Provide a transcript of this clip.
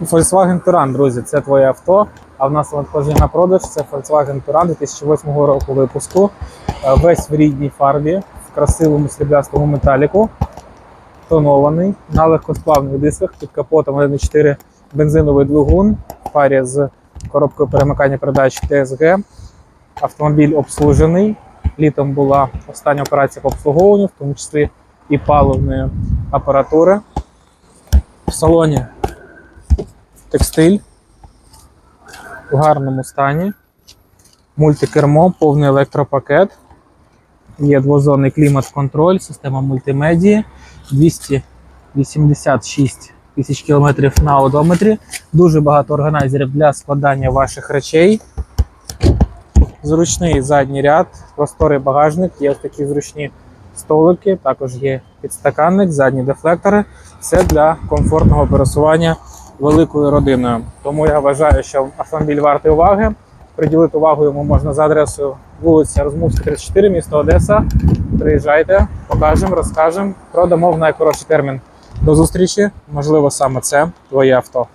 Volkswagen Touran, друзі, це твоє авто. А в нас надходження на продаж це Volkswagen Touran 2008 року випуску. Е, Весь в рідній фарбі, в красивому сріблястому металіку. Тонований на легкосплавних дисках під капотом 1.4 бензиновий двигун в парі з коробкою перемикання передач TSG. Автомобіль обслужений. Літом була остання операція по обслуговуванню, в тому числі і паливної апаратури. В салоні текстиль в гарному стані. Мультикермо, повний електропакет. Є двозонний клімат-контроль, система мультимедії, 286 тисяч кілометрів на одометрі. Дуже багато органайзерів для складання ваших речей. Зручний задній ряд, просторий багажник, є ось такі зручні столики, також є підстаканник, задні дефлектори. Все для комфортного пересування великою родиною. Тому я вважаю, що автомобіль вартий уваги. Приділити увагу йому можна за адресою вулиця Розмовська, 34, місто Одеса. Приїжджайте, покажемо, розкажемо, продамо в найкоротший термін. До зустрічі. Можливо, саме це твоє авто.